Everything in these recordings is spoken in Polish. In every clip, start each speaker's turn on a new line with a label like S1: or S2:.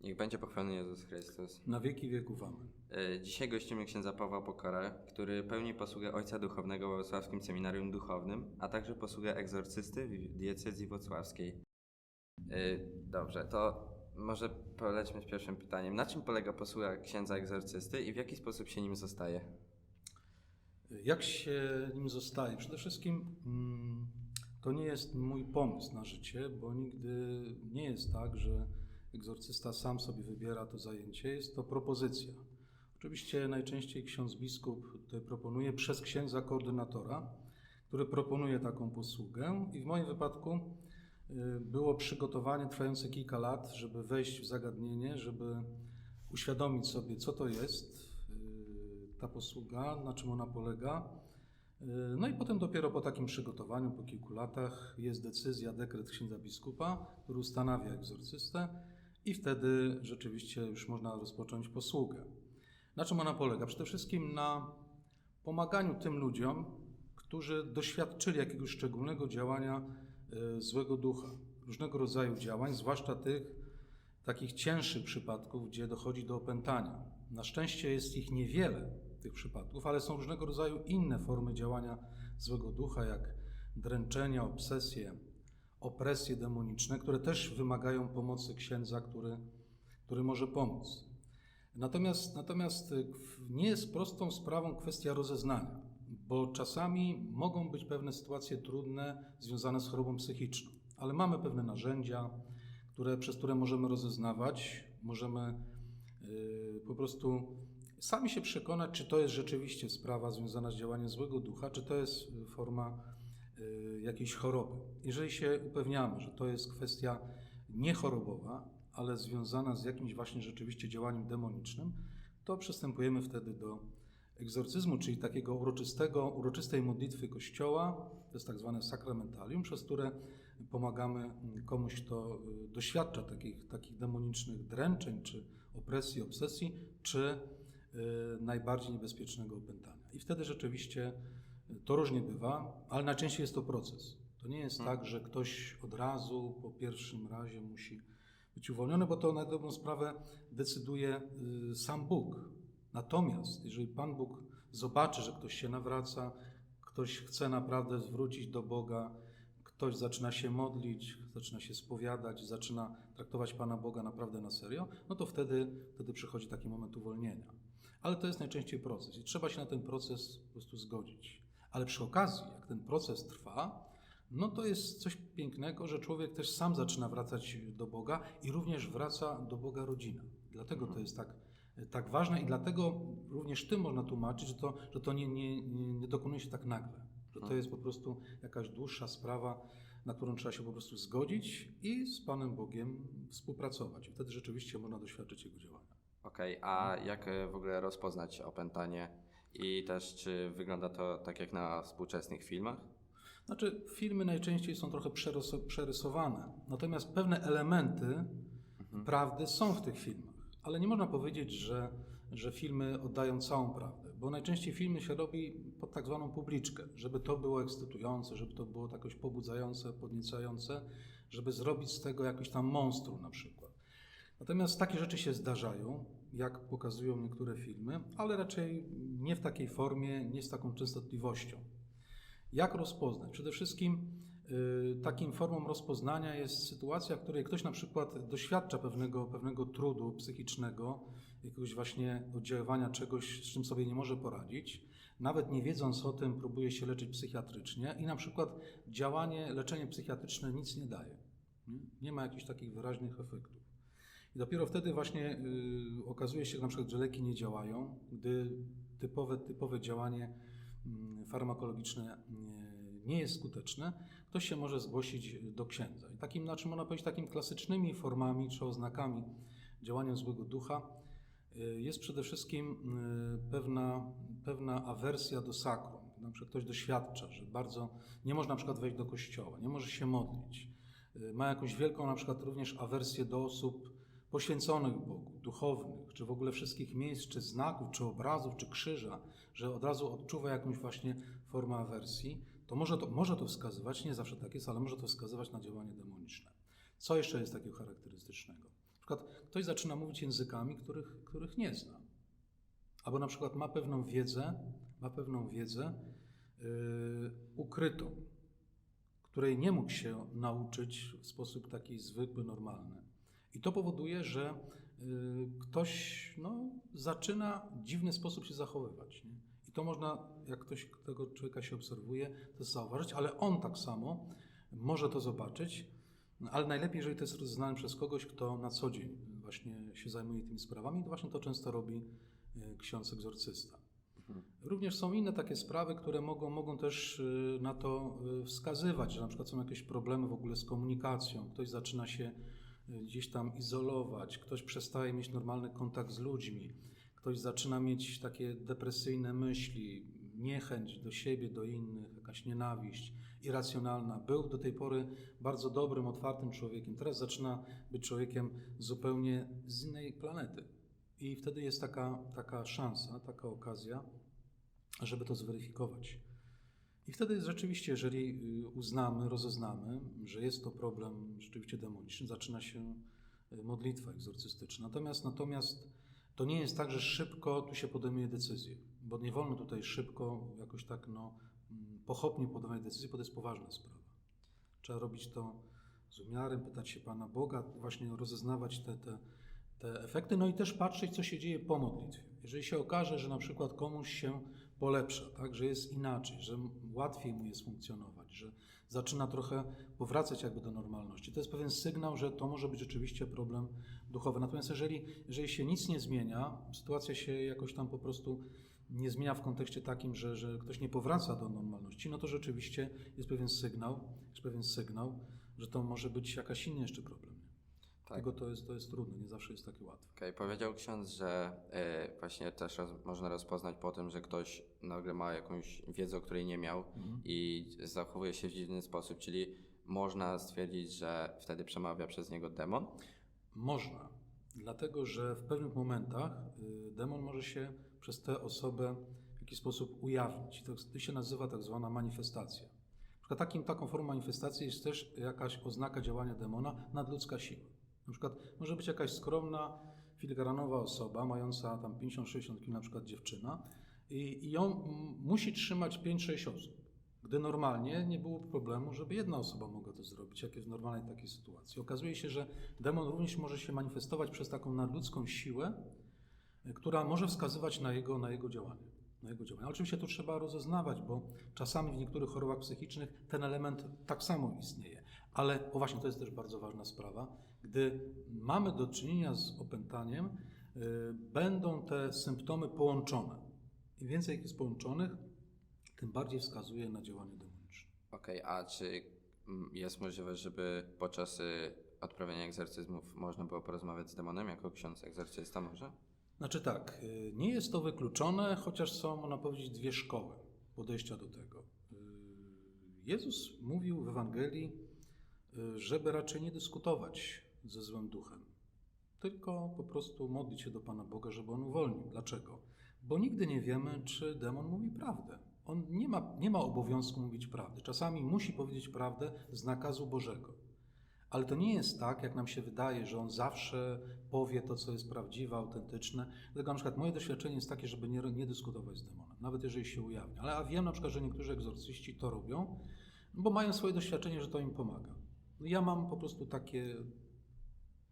S1: Niech będzie pochwalony Jezus Chrystus.
S2: Na wieki wieków amen.
S1: E, Dzisiaj gościmy księdza Pawła Pokora, który pełni posługę ojca duchownego w Wrocławskim Seminarium Duchownym, a także posługę egzorcysty w diecezji wrocławskiej. E, Dobrze, to może polećmy z pierwszym pytaniem. Na czym polega posługa księdza egzorcysty i w jaki sposób się nim zostaje?
S2: Jak się nim zostaje? Przede wszystkim mm, to nie jest mój pomysł na życie, bo nigdy nie jest tak, że egzorcysta sam sobie wybiera to zajęcie. Jest to propozycja. Oczywiście najczęściej ksiądz biskup proponuje przez księdza koordynatora, który proponuje taką posługę i w moim wypadku y, było przygotowanie trwające kilka lat, żeby wejść w zagadnienie, żeby uświadomić sobie, co to jest y, ta posługa, na czym ona polega. Y, No i potem dopiero po takim przygotowaniu, po kilku latach, jest decyzja, dekret księdza biskupa, który ustanawia egzorcystę i wtedy rzeczywiście już można rozpocząć posługę. Na czym ona polega? Przede wszystkim na pomaganiu tym ludziom, którzy doświadczyli jakiegoś szczególnego działania y, złego ducha, różnego rodzaju działań, zwłaszcza tych takich cięższych przypadków, gdzie dochodzi do opętania. Na szczęście jest ich niewiele, tych przypadków, ale są różnego rodzaju inne formy działania złego ducha, jak dręczenia, obsesje, opresje demoniczne, które też wymagają pomocy księdza, który, który może pomóc. Natomiast, natomiast y, nie jest prostą sprawą kwestia rozeznania, bo czasami mogą być pewne sytuacje trudne związane z chorobą psychiczną, ale mamy pewne narzędzia, które, przez które możemy rozeznawać, możemy y, po prostu sami się przekonać, czy to jest rzeczywiście sprawa związana z działaniem złego ducha, czy to jest forma jakiejś choroby. Jeżeli się upewniamy, że to jest kwestia niechorobowa, ale związana z jakimś właśnie rzeczywiście działaniem demonicznym, to przystępujemy wtedy do egzorcyzmu, czyli takiego uroczystego, uroczystej modlitwy Kościoła, to jest tak zwane sakramentalium, przez które pomagamy komuś, kto y, doświadcza takich, takich demonicznych dręczeń, czy opresji, obsesji, czy y, najbardziej niebezpiecznego opętania. I wtedy rzeczywiście y, to różnie bywa, ale najczęściej jest to proces. To nie jest tak, że ktoś od razu po pierwszym razie musi być uwolniony, bo to na dobrą sprawę decyduje y, sam Bóg. Natomiast jeżeli Pan Bóg zobaczy, że ktoś się nawraca, ktoś chce naprawdę zwrócić do Boga, ktoś zaczyna się modlić, zaczyna się spowiadać, zaczyna traktować Pana Boga naprawdę na serio, no to wtedy, wtedy przychodzi taki moment uwolnienia. Ale to jest najczęściej proces i trzeba się na ten proces po prostu zgodzić. Ale przy okazji, jak ten proces trwa, no to jest coś pięknego, że człowiek też sam zaczyna wracać do Boga i również wraca do Boga rodzina. Dlatego to jest tak, tak ważne i dlatego również tym można tłumaczyć, że to, że to nie, nie, nie, dokonuje się tak nagle. Że to jest po prostu jakaś dłuższa sprawa, na którą trzeba się po prostu zgodzić i z Panem Bogiem współpracować. I wtedy rzeczywiście można doświadczyć Jego działania.
S1: Okej, a jak e, w ogóle rozpoznać opętanie i też czy wygląda to tak jak na współczesnych filmach?
S2: Znaczy, filmy najczęściej są trochę przerys- przerysowane, natomiast pewne elementy prawdy są w tych filmach. Ale nie można powiedzieć, że, że filmy oddają całą prawdę, bo najczęściej filmy się robi pod tak zwaną publiczkę, żeby to było ekscytujące, żeby to było jakoś pobudzające, podniecające, żeby zrobić z tego jakiś tam monstrum na przykład. Natomiast takie rzeczy się zdarzają, jak pokazują niektóre filmy, ale raczej nie w takiej formie, nie z taką częstotliwością. Jak rozpoznać? Przede wszystkim y, takim formą rozpoznania jest sytuacja, w której ktoś na przykład doświadcza pewnego, pewnego trudu psychicznego, jakiegoś właśnie oddziaływania czegoś, z czym sobie nie może poradzić, nawet nie wiedząc o tym, próbuje się leczyć psychiatrycznie i na przykład działanie, leczenie psychiatryczne nic nie daje. Nie, nie ma jakichś takich wyraźnych efektów. I dopiero wtedy właśnie y, okazuje się na przykład, że leki nie działają, gdy typowe, typowe działanie mm, farmakologiczne y, nie jest skuteczne, ktoś się może zgłosić do księdza. I takim, znaczy można powiedzieć, takim klasycznymi formami czy oznakami działania złego ducha y, jest przede wszystkim y, pewna, pewna awersja do sakrum. Na przykład ktoś doświadcza, że bardzo nie może na przykład wejść do kościoła, nie może się modlić. Ma jakąś wielką na przykład również awersję do osób poświęconych Bogu, duchownych, czy w ogóle wszystkich miejsc, czy znaków, czy obrazów, czy krzyża, że od razu odczuwa jakąś właśnie formę awersji, to może to, może to wskazywać, nie zawsze tak jest, ale może to wskazywać na działanie demoniczne. Co jeszcze jest takiego charakterystycznego? Na przykład ktoś zaczyna mówić językami, których, których nie zna. Albo na przykład ma pewną wiedzę, ma pewną wiedzę yy, ukrytą, której nie mógł się nauczyć w sposób taki zwykły, normalny. I to powoduje, że y, ktoś no, zaczyna w dziwny sposób się zachowywać. Nie? I to można, jak ktoś tego człowieka się obserwuje, to zauważyć, ale on tak samo może to zobaczyć, no, ale najlepiej, jeżeli to jest rozznane przez kogoś, kto na co dzień właśnie się zajmuje tymi sprawami, to właśnie to często robi y, ksiądz egzorcysta. Również są inne takie sprawy, które mogą, mogą też y, na to wskazywać, że na przykład są jakieś problemy w ogóle z komunikacją, ktoś zaczyna się gdzieś tam izolować, ktoś przestaje mieć normalny kontakt z ludźmi, ktoś zaczyna mieć takie depresyjne myśli, niechęć do siebie, do innych, jakaś nienawiść irracjonalna. Był do tej pory bardzo dobrym, otwartym człowiekiem, teraz zaczyna być człowiekiem zupełnie z innej planety. I wtedy jest taka, taka szansa, taka okazja, żeby to zweryfikować. I wtedy rzeczywiście, jeżeli y, uznamy, rozeznamy, że jest to problem rzeczywiście demoniczny, zaczyna się y, modlitwa egzorcystyczna. Natomiast, natomiast to nie jest tak, że szybko tu się podejmuje decyzję, bo nie wolno tutaj szybko, jakoś tak no, mm, pochopnie podejmować decyzji, bo to jest poważna sprawa. Trzeba robić to z umiarem, pytać się Pana Boga, właśnie rozeznawać te, te, te efekty, no i też patrzeć, co się dzieje po modlitwie. Jeżeli się okaże, że na przykład komuś się polepsza, tak, że jest inaczej, że łatwiej mu jest funkcjonować, że zaczyna trochę powracać jakby do normalności, to jest pewien sygnał, że to może być rzeczywiście problem duchowy. Natomiast jeżeli, jeżeli się nic nie zmienia, sytuacja się jakoś tam po prostu nie zmienia w kontekście takim, że, że ktoś nie powraca do normalności, no to rzeczywiście jest pewien sygnał, jest pewien sygnał, że to może być jakaś inny jeszcze problem.
S1: Tak.
S2: Tego to jest, to jest trudne, nie zawsze jest takie łatwe.
S1: Okej, powiedział ksiądz, że y, właśnie też roz, można rozpoznać po tym, że ktoś nagle ma jakąś wiedzę, o której nie miał
S2: Mhm.
S1: i zachowuje się w dziwny sposób, czyli można stwierdzić, że wtedy przemawia przez niego demon.
S2: Można, dlatego że w pewnych momentach y, demon może się przez tę osobę w jakiś sposób ujawnić. To, to się nazywa tak zwana manifestacja. Na przykład takim, taką formą manifestacji jest też jakaś oznaka działania demona, nadludzka siła. Na przykład może być jakaś skromna, filigranowa osoba, mająca tam 50-60 kg, na przykład dziewczyna, i, i ją musi trzymać 5-6 osób. Gdy normalnie nie było problemu, żeby jedna osoba mogła to zrobić, jak jest w normalnej takiej sytuacji. Okazuje się, że demon również może się manifestować przez taką nadludzką siłę, y, która może wskazywać na jego, na jego działanie. Na jego działanie. Oczywiście to trzeba rozeznawać, bo czasami w niektórych chorobach psychicznych ten element tak samo istnieje. Ale o właśnie to jest też bardzo ważna sprawa. Gdy mamy do czynienia z opętaniem, y, będą te symptomy połączone. Im więcej ich jest połączonych, tym bardziej wskazuje na działanie demoniczne.
S1: Okej, a czy mm, jest możliwe, żeby podczas y, odprawiania egzorcyzmów można było porozmawiać z demonem jako ksiądz egzorcysta może?
S2: Znaczy tak, y, nie jest to wykluczone, chociaż są, można powiedzieć, dwie szkoły podejścia do tego. Jezus mówił w Ewangelii, żeby raczej nie dyskutować ze złym duchem, tylko po prostu modlić się do Pana Boga, żeby on uwolnił. Dlaczego? Bo nigdy nie wiemy, czy demon mówi prawdę. On nie ma, nie ma obowiązku mówić prawdy. Czasami musi powiedzieć prawdę z nakazu Bożego. Ale to nie jest tak, jak nam się wydaje, że on zawsze powie to, co jest prawdziwe, autentyczne. Dlatego na przykład moje doświadczenie jest takie, żeby nie, nie dyskutować z demonem, nawet jeżeli się ujawnia. Ale ja wiem na przykład, że niektórzy egzorcyści to robią, bo mają swoje doświadczenie, że to im pomaga. Ja mam po prostu takie,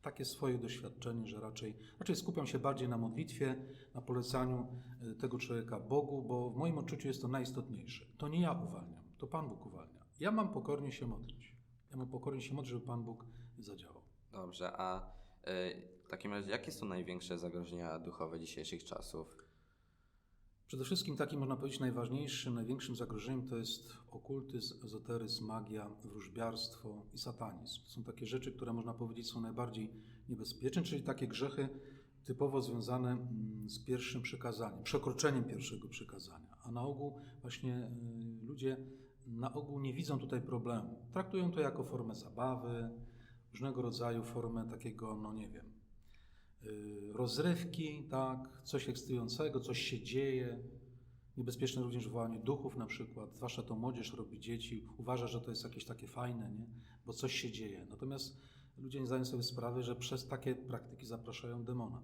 S2: takie swoje doświadczenie, że raczej, raczej skupiam się bardziej na modlitwie, na polecaniu e, tego człowieka Bogu, bo w moim odczuciu jest to najistotniejsze. To nie ja uwalniam, to Pan Bóg uwalnia. Ja mam pokornie się modlić. Ja mam pokornie się modlić, żeby Pan Bóg zadziałał.
S1: Dobrze, a y, w takim razie jakie są największe zagrożenia duchowe dzisiejszych czasów?
S2: Przede wszystkim takim, można powiedzieć, najważniejszym, największym zagrożeniem to jest okultyzm, ezoteryzm, magia, wróżbiarstwo i satanizm. To są takie rzeczy, które można powiedzieć są najbardziej niebezpieczne, czyli takie grzechy typowo związane mm, z pierwszym przykazaniem, przekroczeniem pierwszego przykazania. A na ogół właśnie y, ludzie na ogół nie widzą tutaj problemu. Traktują to jako formę zabawy, różnego rodzaju formę takiego, no nie wiem, rozrywki, tak, coś ekscytującego, coś się dzieje. Niebezpieczne również wołanie duchów na przykład, zwłaszcza to młodzież robi dzieci, uważa, że to jest jakieś takie fajne, nie? bo coś się dzieje. Natomiast ludzie nie zdają sobie sprawy, że przez takie praktyki zapraszają demona.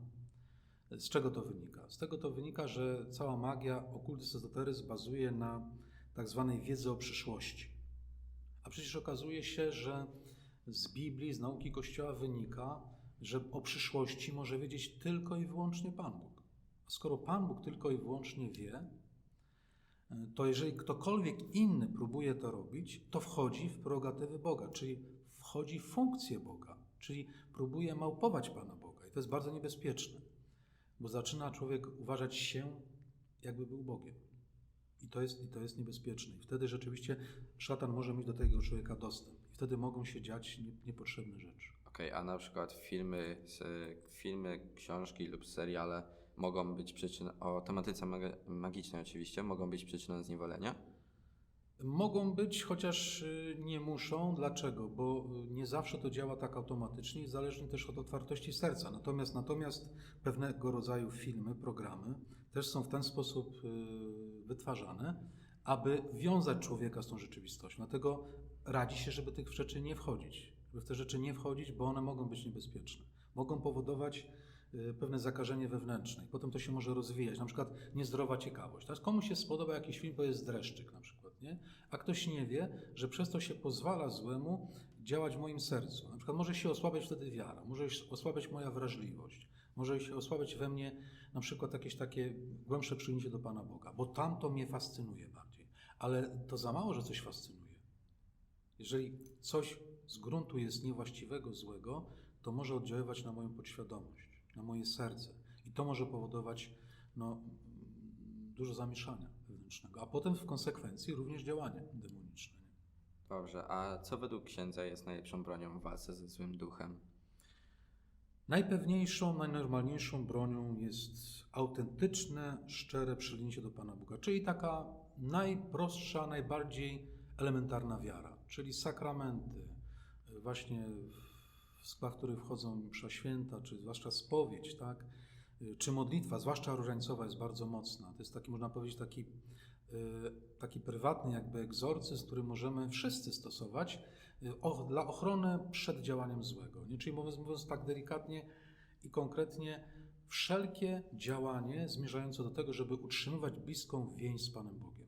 S2: Z czego to wynika? Z tego to wynika, że cała magia, okultyzm, bazuje na tak zwanej wiedzy o przyszłości. A przecież okazuje się, że z Biblii, z nauki Kościoła wynika, że o przyszłości może wiedzieć tylko i wyłącznie Pan Bóg. A skoro Pan Bóg tylko i wyłącznie wie, to jeżeli ktokolwiek inny próbuje to robić, to wchodzi w prerogatywy Boga, czyli wchodzi w funkcję Boga, czyli próbuje małpować Pana Boga. I to jest bardzo niebezpieczne, bo zaczyna człowiek uważać się, jakby był Bogiem. I to jest, i to jest niebezpieczne. I wtedy rzeczywiście szatan może mieć do tego człowieka dostęp. I wtedy mogą się dziać nie, niepotrzebne rzeczy.
S1: Okej, a na przykład filmy, filmy, książki lub seriale mogą być przyczyną, o tematyce magicznej oczywiście, mogą być przyczyną zniewolenia?
S2: Mogą być, chociaż y, nie muszą. Dlaczego? Bo y, nie zawsze to działa tak automatycznie i zależnie też od otwartości serca. Natomiast, natomiast pewnego rodzaju filmy, programy też są w ten sposób y, wytwarzane, aby wiązać człowieka z tą rzeczywistością. Dlatego radzi się, żeby tych rzeczy nie wchodzić. Żeby w te rzeczy nie wchodzić, bo one mogą być niebezpieczne. Mogą powodować y, pewne zakażenie wewnętrzne i potem to się może rozwijać. Na przykład niezdrowa ciekawość. Teraz komuś się spodoba jakiś film, to jest dreszczyk na przykład, nie? A ktoś nie wie, że przez to się pozwala złemu działać w moim sercu. Na przykład może się osłabiać wtedy wiara, może się osłabiać moja wrażliwość, może się osłabiać we mnie na przykład jakieś takie głębsze przyjęcie do Pana Boga, bo tam to mnie fascynuje bardziej. Ale to za mało, że coś fascynuje. Jeżeli coś z gruntu jest niewłaściwego, złego, to może oddziaływać na moją podświadomość, na moje serce. I to może powodować no, dużo zamieszania wewnętrznego, a potem w konsekwencji również działanie demoniczne.
S1: Dobrze, a co według księdza jest najlepszą bronią w walce ze złym duchem?
S2: Najpewniejszą, najnormalniejszą bronią jest autentyczne, szczere przylinięcie do Pana Boga, czyli taka najprostsza, najbardziej elementarna wiara, czyli sakramenty, właśnie w skład których wchodzą msza święta, czy zwłaszcza spowiedź, tak? czy modlitwa, zwłaszcza różańcowa jest bardzo mocna. To jest taki, można powiedzieć, taki, y, taki prywatny jakby egzorcyzm, który możemy wszyscy stosować y, dla ochrony przed działaniem złego. Nie? Czyli mówiąc, mówiąc tak delikatnie i konkretnie, wszelkie działanie zmierzające do tego, żeby utrzymywać bliską więź z Panem Bogiem.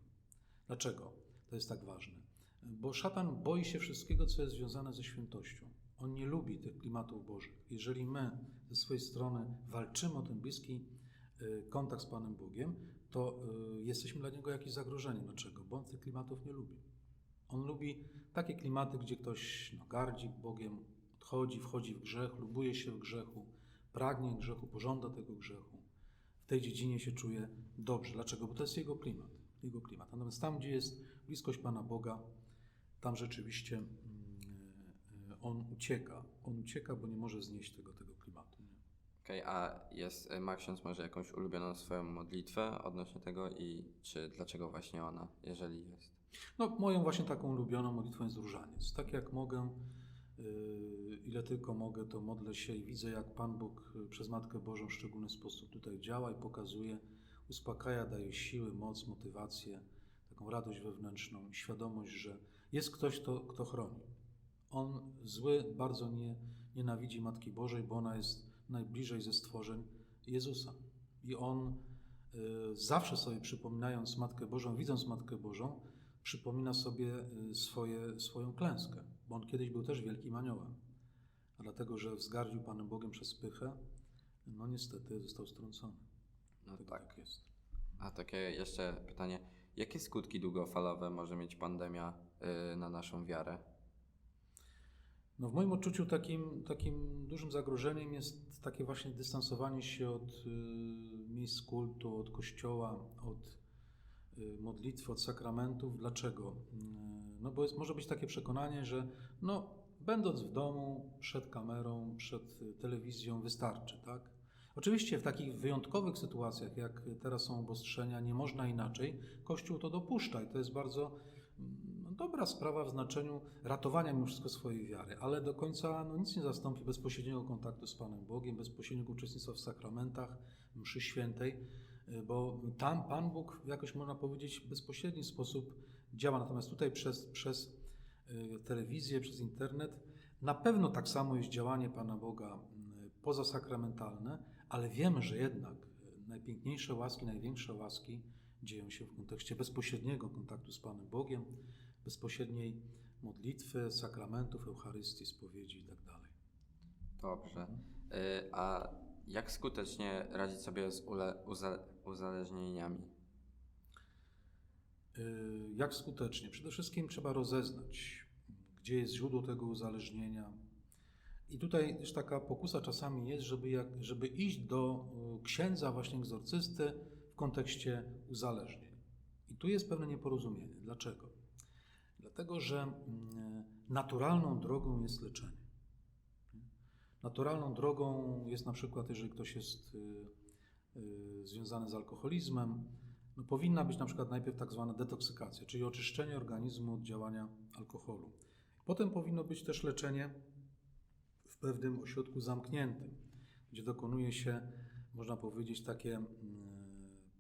S2: Dlaczego to jest tak ważne? Bo szatan boi się wszystkiego, co jest związane ze świętością. On nie lubi tych klimatów bożych. Jeżeli my ze swojej strony walczymy o ten bliski y, kontakt z Panem Bogiem, to y, jesteśmy dla niego jakieś zagrożenie. Dlaczego? Bo on tych klimatów nie lubi. On lubi takie klimaty, gdzie ktoś no, gardzi Bogiem, odchodzi, wchodzi w grzech, lubuje się w grzechu, pragnie grzechu, pożąda tego grzechu. W tej dziedzinie się czuje dobrze. Dlaczego? Bo to jest jego klimat. Jego klimat. Natomiast tam, gdzie jest bliskość Pana Boga, tam rzeczywiście mm, y, on ucieka. On ucieka, bo nie może znieść tego, tego klimatu.
S1: Okej, a jest, ma ksiądz może jakąś ulubioną swoją modlitwę odnośnie tego i czy dlaczego właśnie ona, jeżeli jest?
S2: No, moją właśnie taką ulubioną modlitwą jest różaniec. Tak jak mogę, yy, ile tylko mogę, to modlę się i widzę, jak Pan Bóg przez Matkę Bożą w szczególny sposób tutaj działa i pokazuje, uspokaja, daje siły, moc, motywację, taką radość wewnętrzną, świadomość, że jest ktoś, kto, kto chroni. On zły bardzo nie, nienawidzi Matki Bożej, bo ona jest najbliżej ze stworzeń Jezusa. I on y, zawsze sobie przypominając Matkę Bożą, widząc Matkę Bożą, przypomina sobie y, swoje, swoją klęskę, bo on kiedyś był też wielkim aniołem. A dlatego, że wzgardził Panem Bogiem przez pychę, no niestety został strącony.
S1: No
S2: Tak,
S1: tak.
S2: tak jest.
S1: A takie jeszcze pytanie, jakie skutki długofalowe może mieć pandemia na naszą wiarę?
S2: No w moim odczuciu takim, takim dużym zagrożeniem jest takie właśnie dystansowanie się od y, miejsc kultu, od kościoła, od y, modlitwy, od sakramentów. Dlaczego? Y, no bo jest, może być takie przekonanie, że no, będąc w domu, przed kamerą, przed y, telewizją wystarczy, tak? Oczywiście w takich wyjątkowych sytuacjach, jak teraz są obostrzenia, nie można inaczej. Kościół to dopuszcza i to jest bardzo no, dobra sprawa w znaczeniu ratowania mimo wszystko swojej wiary, ale do końca no, nic nie zastąpi bezpośredniego kontaktu z Panem Bogiem, bezpośredniego uczestnictwa w sakramentach, mszy świętej, y, bo tam Pan Bóg jakoś można powiedzieć w bezpośredni sposób działa, natomiast tutaj przez, przez y, telewizję, przez internet Na pewno tak samo jest działanie Pana Boga mm, pozasakramentalne, ale wiemy, że jednak najpiękniejsze łaski, największe łaski dzieją się w kontekście bezpośredniego kontaktu z Panem Bogiem, bezpośredniej modlitwy, sakramentów, Eucharystii, spowiedzi tak itd.
S1: Dobrze. Y, A jak skutecznie radzić sobie z uzależnieniami?
S2: Y, Jak skutecznie? Przede wszystkim trzeba rozeznać, gdzie jest źródło tego uzależnienia. I tutaj też taka pokusa czasami jest, żeby, jak, żeby iść do y, księdza, właśnie egzorcysty w kontekście uzależnień. I tu jest pewne nieporozumienie. Dlaczego? Dlatego, że mm, naturalną drogą jest leczenie. Naturalną drogą jest na przykład, jeżeli ktoś jest y, y, związany z alkoholizmem, no powinna być na przykład najpierw tak zwana detoksykacja, czyli oczyszczenie organizmu od działania alkoholu. Potem powinno być też leczenie w pewnym ośrodku zamkniętym, gdzie dokonuje się, można powiedzieć, takie mm,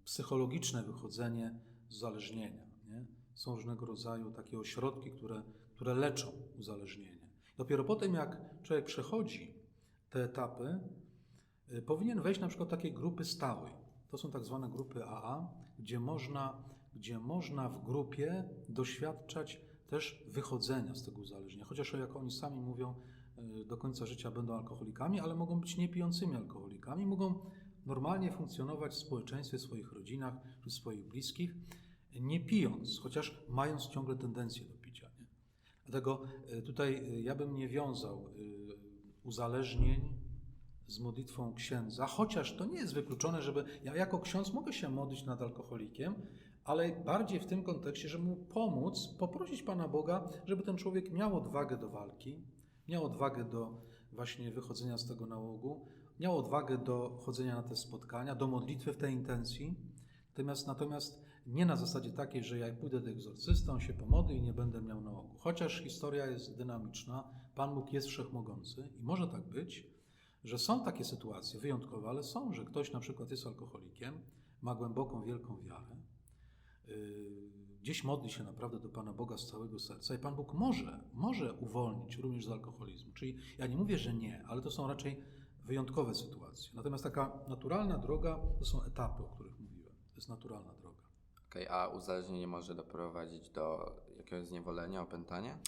S2: psychologiczne wychodzenie z uzależnienia. Nie? Są różnego rodzaju takie ośrodki, które, które leczą uzależnienie. Dopiero potem, jak człowiek przechodzi te etapy, y, powinien wejść na przykład do takiej grupy stałej. To są tak zwane grupy AA, gdzie można, gdzie można w grupie doświadczać też wychodzenia z tego uzależnienia. Chociaż jak oni sami mówią, y, do końca życia będą alkoholikami, ale mogą być niepijącymi alkoholikami, mogą normalnie funkcjonować w społeczeństwie, w swoich rodzinach, czy swoich bliskich, nie pijąc, chociaż mając ciągle tendencję do picia. Nie? Dlatego y, tutaj y, ja bym nie wiązał y, uzależnień z modlitwą księdza, chociaż to nie jest wykluczone, żeby ja jako ksiądz mogę się modlić nad alkoholikiem, ale bardziej w tym kontekście, żeby mu pomóc, poprosić Pana Boga, żeby ten człowiek miał odwagę do walki, miał odwagę do właśnie wychodzenia z tego nałogu, miał odwagę do chodzenia na te spotkania, do modlitwy w tej intencji. Natomiast, natomiast nie na zasadzie takiej, że jak pójdę do egzorcysty, on się pomodli i nie będę miał nałogu. Chociaż historia jest dynamiczna, Pan Bóg jest wszechmogący i może tak być, że są takie sytuacje wyjątkowe, ale są, że ktoś na przykład jest alkoholikiem, ma głęboką, wielką wiarę, yy, gdzieś modli się naprawdę do Pana Boga z całego serca i Pan Bóg może, może uwolnić również z alkoholizmu. Czyli ja nie mówię, że nie, ale to są raczej wyjątkowe sytuacje. Natomiast taka naturalna droga to są etapy, o których mówiłem. To jest naturalna droga.
S1: Okej, a uzależnienie może doprowadzić do jakiegoś zniewolenia, opętania?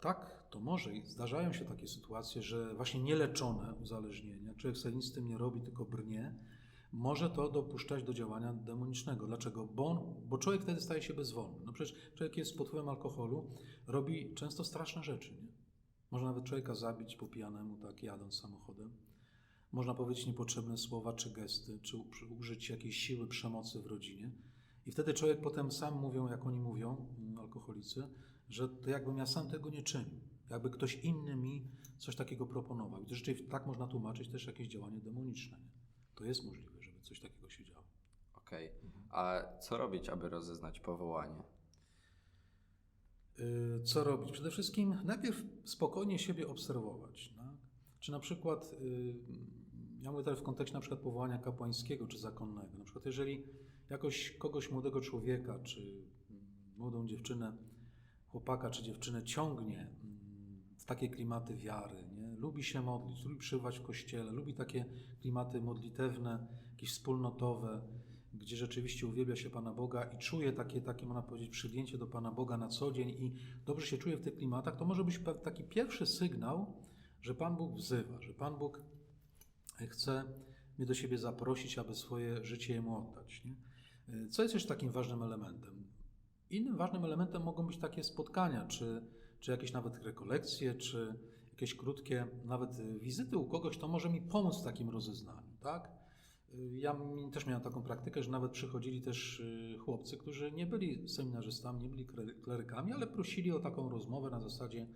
S2: Tak, to może i zdarzają się takie sytuacje, że właśnie nieleczone uzależnienia, człowiek sobie nic z tym nie robi, tylko brnie, może to dopuszczać do działania demonicznego. Dlaczego? Bo, on, bo człowiek wtedy staje się bezwolny. No przecież człowiek jest pod wpływem alkoholu, robi często straszne rzeczy. Nie? Można nawet człowieka zabić po pijanemu, tak jadąc samochodem. Można powiedzieć niepotrzebne słowa czy gesty, czy użyć jakiejś siły przemocy w rodzinie. I wtedy człowiek potem sam mówią, jak oni mówią, mm, alkoholicy, że to jakbym ja sam tego nie czynił. Jakby ktoś inny mi coś takiego proponował. I to rzeczywiście tak można tłumaczyć też jakieś działanie demoniczne. Nie? To jest możliwe, żeby coś takiego się działo.
S1: Okej, a co robić, aby rozeznać powołanie?
S2: Y, Co robić? Przede wszystkim najpierw spokojnie siebie obserwować. Tak? Czy na przykład, y, ja mówię teraz w kontekście na przykład powołania kapłańskiego czy zakonnego. Na przykład jeżeli jakoś kogoś młodego człowieka, czy młodą dziewczynę, chłopaka czy dziewczynę ciągnie mm, w takie klimaty wiary, nie? lubi się modlić, lubi przybywać w kościele, lubi takie klimaty modlitewne, jakieś wspólnotowe, gdzie rzeczywiście uwielbia się Pana Boga i czuje takie, takie można powiedzieć, przygięcie do Pana Boga na co dzień i dobrze się czuje w tych klimatach, to może być taki pierwszy sygnał, że Pan Bóg wzywa, że Pan Bóg chce mnie do siebie zaprosić, aby swoje życie Jemu oddać. Nie? Co jest jeszcze takim ważnym elementem? Innym ważnym elementem mogą być takie spotkania, czy, czy jakieś nawet rekolekcje, czy jakieś krótkie nawet wizyty u kogoś, to może mi pomóc w takim rozeznaniu, tak? Ja też miałem taką praktykę, że nawet przychodzili też y, chłopcy, którzy nie byli seminarzystami, nie byli kle- klerykami, ale prosili o taką rozmowę na zasadzie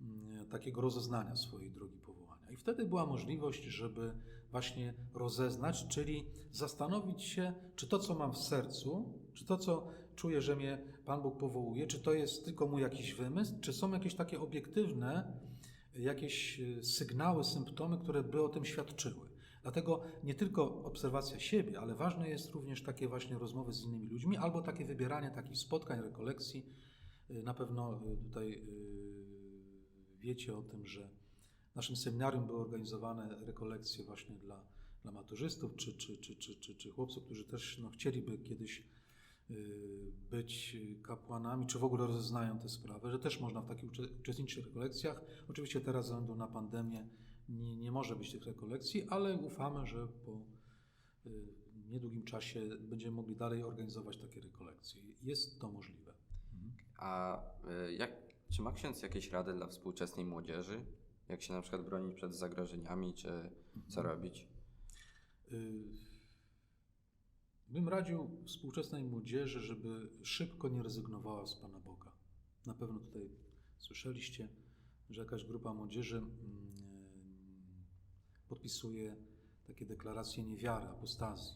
S2: mm, takiego rozeznania swojej drogi powołania. I wtedy była możliwość, żeby właśnie rozeznać, czyli zastanowić się, czy to, co mam w sercu, czy to, co czuję, że mnie Pan Bóg powołuje, czy to jest tylko mój jakiś wymysł, czy są jakieś takie obiektywne, jakieś e, sygnały, symptomy, które by o tym świadczyły. Dlatego nie tylko obserwacja siebie, ale ważne jest również takie właśnie rozmowy z innymi ludźmi, albo takie wybieranie takich spotkań, rekolekcji. Y, Na pewno y, tutaj y, wiecie o tym, że w naszym seminarium były organizowane rekolekcje właśnie dla, dla maturzystów czy, czy, czy, czy, czy, czy chłopców, którzy też no, chcieliby kiedyś y, być kapłanami, czy w ogóle rozeznają tę sprawę, że też można w takich ucze- uczestniczyć w rekolekcjach. Oczywiście teraz ze względu na pandemię nie, nie może być tych rekolekcji, ale ufamy, że po y, niedługim czasie będziemy mogli dalej organizować takie rekolekcje. Jest to możliwe.
S1: A y, jak, czy ma ksiądz jakieś rady dla współczesnej młodzieży? Jak się na przykład bronić przed zagrożeniami, czy co robić?
S2: Y, Bym radził współczesnej młodzieży, żeby szybko nie rezygnowała z Pana Boga. Na pewno tutaj słyszeliście, że jakaś grupa młodzieży mm, podpisuje takie deklaracje niewiary, apostazji.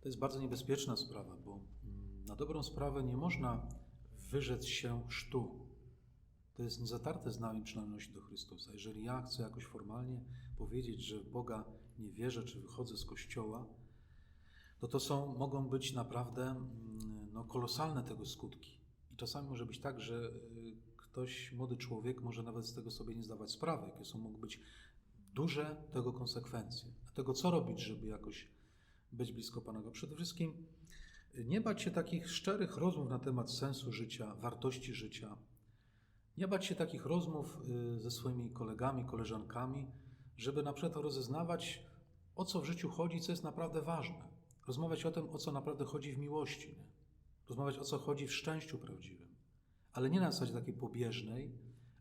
S2: To jest bardzo niebezpieczna sprawa, bo mm, na dobrą sprawę nie można wyrzec się chrztu. To jest niezatarte z nami przynależności do Chrystusa. Jeżeli ja chcę jakoś formalnie powiedzieć, że w Boga nie wierzę, czy wychodzę z Kościoła, to to są, mogą być naprawdę mm, no, kolosalne tego skutki. I czasami może być tak, że y, ktoś, młody człowiek, może nawet z tego sobie nie zdawać sprawy, jakie są, mogą być duże tego konsekwencje. Dlatego co robić, żeby jakoś być blisko Pana Boga? Przede wszystkim y, nie bać się takich szczerych rozmów na temat sensu życia, wartości życia. Nie bać się takich rozmów y, ze swoimi kolegami, koleżankami, żeby na przykład rozeznawać, o co w życiu chodzi, co jest naprawdę ważne. Rozmawiać o tym, o co naprawdę chodzi w miłości. Nie? Rozmawiać o co chodzi w szczęściu prawdziwym. Ale nie na zasadzie takiej pobieżnej,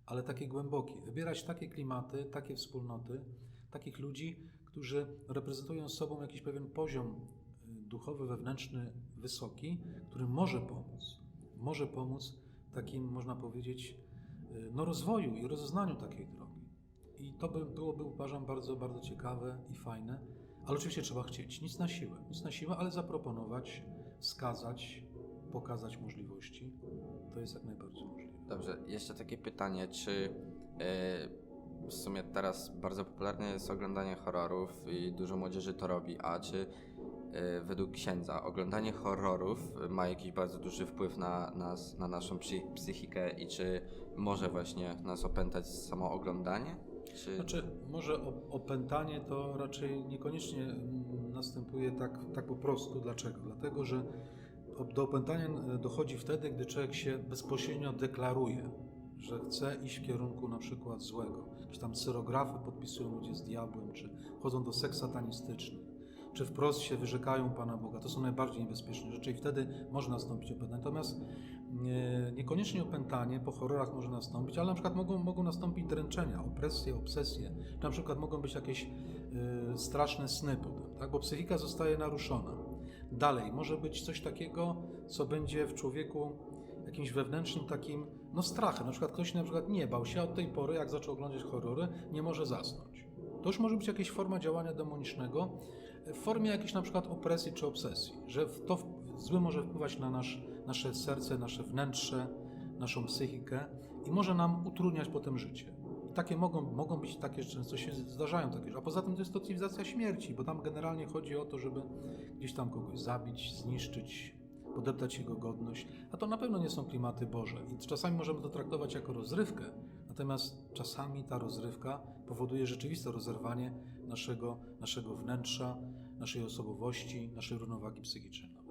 S2: ale takiej głębokiej. Wybierać takie klimaty, takie wspólnoty, takich ludzi, którzy reprezentują sobą jakiś pewien poziom y, duchowy, wewnętrzny, wysoki, który może pomóc. Może pomóc takim, można powiedzieć, no, rozwoju i rozeznaniu takiej drogi. I to by byłoby, uważam, bardzo, bardzo ciekawe i fajne. Ale oczywiście trzeba chcieć. Nic na siłę. Nic na siłę, ale zaproponować, wskazać, pokazać możliwości. To jest jak najbardziej możliwe.
S1: Dobrze, jeszcze takie pytanie, czy e, w sumie teraz bardzo popularne jest oglądanie horrorów i dużo młodzieży to robi, a czy według księdza oglądanie horrorów ma jakiś bardzo duży wpływ na nas, na naszą psy, psychikę i czy może właśnie nas opętać samo oglądanie? Czy...
S2: Znaczy, może opętanie to raczej niekoniecznie następuje tak, tak po prostu. Dlaczego? Dlatego, że do opętania e, dochodzi wtedy, gdy człowiek się bezpośrednio deklaruje, że chce iść w kierunku na przykład złego. Jakieś tam cyrografy podpisują ludzie z diabłem, czy chodzą do seks satanistycznych, czy wprost się wyrzekają Pana Boga. To są najbardziej niebezpieczne rzeczy i wtedy może nastąpić opętanie. Natomiast nie, niekoniecznie opętanie po horrorach może nastąpić, ale na przykład mogą, mogą nastąpić dręczenia, opresje, obsesje. Na przykład mogą być jakieś y, straszne sny potem, tak? bo psychika zostaje naruszona. Dalej, może być coś takiego, co będzie w człowieku jakimś wewnętrznym takim, no strachem. Na przykład ktoś na przykład nie bał się, a od tej pory, jak zaczął oglądać horrory, nie może zasnąć. To już może być jakaś forma działania demonicznego, w formie jakiejś na przykład opresji czy obsesji, że to złe może wpływać na nasz, nasze serce, nasze wnętrze, naszą psychikę i może nam utrudniać potem życie. Takie mogą, mogą być takie, często się zdarzają takie. A poza tym to jest to cywilizacja śmierci, bo tam generalnie chodzi o to, żeby gdzieś tam kogoś zabić, zniszczyć, podeptać jego godność. A to na pewno nie są klimaty Boże. I czasami możemy to traktować jako rozrywkę, natomiast czasami ta rozrywka powoduje rzeczywiste rozerwanie naszego, naszego wnętrza, naszej osobowości, naszej równowagi psychicznej. nawet.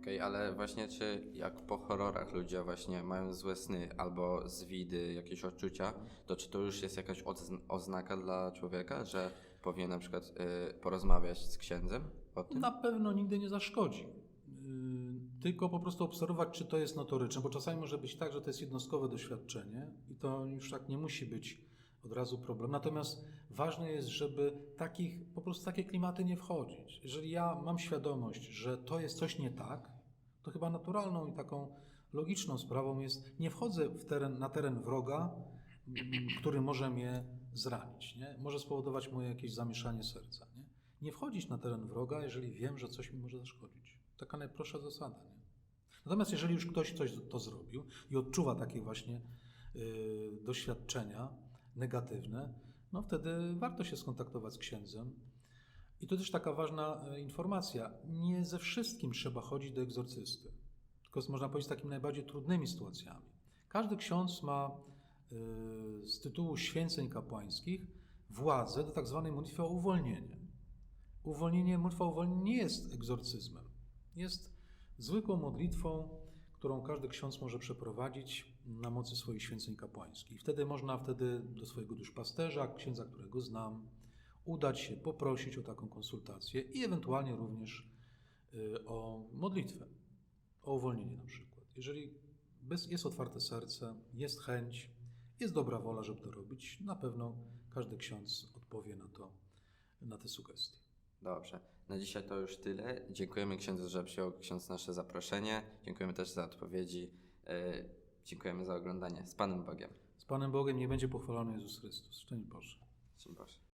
S1: Okej, ale właśnie czy jak po horrorach ludzie właśnie mają złe sny albo zwidy, jakieś odczucia, to czy to już jest jakaś oznaka dla człowieka, że powinien na przykład y, porozmawiać z księdzem o tym?
S2: Na pewno nigdy nie zaszkodzi. Yy, Tylko po prostu obserwować, czy to jest notoryczne, bo czasami może być tak, że to jest jednostkowe doświadczenie i to już tak nie musi być od razu problem. Natomiast ważne jest, żeby takich, po prostu takie klimaty nie wchodzić. Jeżeli ja mam świadomość, że to jest coś nie tak, to chyba naturalną i taką logiczną sprawą jest, nie wchodzę w teren, na teren wroga, mm, który może mnie zranić, nie? może spowodować moje jakieś zamieszanie serca. Nie? nie wchodzić na teren wroga, jeżeli wiem, że coś mi może zaszkodzić. Taka najprostsza zasada. Nie? Natomiast jeżeli już ktoś coś to zrobił i odczuwa takie właśnie y, doświadczenia negatywne, no wtedy warto się skontaktować z księdzem. I to też taka ważna e, informacja. Nie ze wszystkim trzeba chodzić do egzorcysty, tylko z- można powiedzieć takimi najbardziej trudnymi sytuacjami. Każdy ksiądz ma y, z tytułu święceń kapłańskich władzę do tak zwanej modlitwy o uwolnienie. Uwolnienie, modlitwa o nie jest egzorcyzmem. Jest zwykłą modlitwą, którą każdy ksiądz może przeprowadzić na mocy swoich święceń kapłańskich. Wtedy można wtedy do swojego duszpasterza, księdza, którego znam, udać się, poprosić o taką konsultację i ewentualnie również y, o modlitwę, o uwolnienie na przykład. Jeżeli jest otwarte serce, jest chęć, jest dobra wola, żeby to robić, na pewno każdy ksiądz odpowie na to, na te sugestie.
S1: Dobrze. Na dzisiaj to już tyle. Dziękujemy księdzu, że przyjął ksiądz nasze zaproszenie. Dziękujemy też za odpowiedzi. Dziękujemy za oglądanie. Z Panem Bogiem.
S2: Z Panem Bogiem nie będzie pochwalony Jezus Chrystus. Szczęść Boże.
S1: Dzień Boże.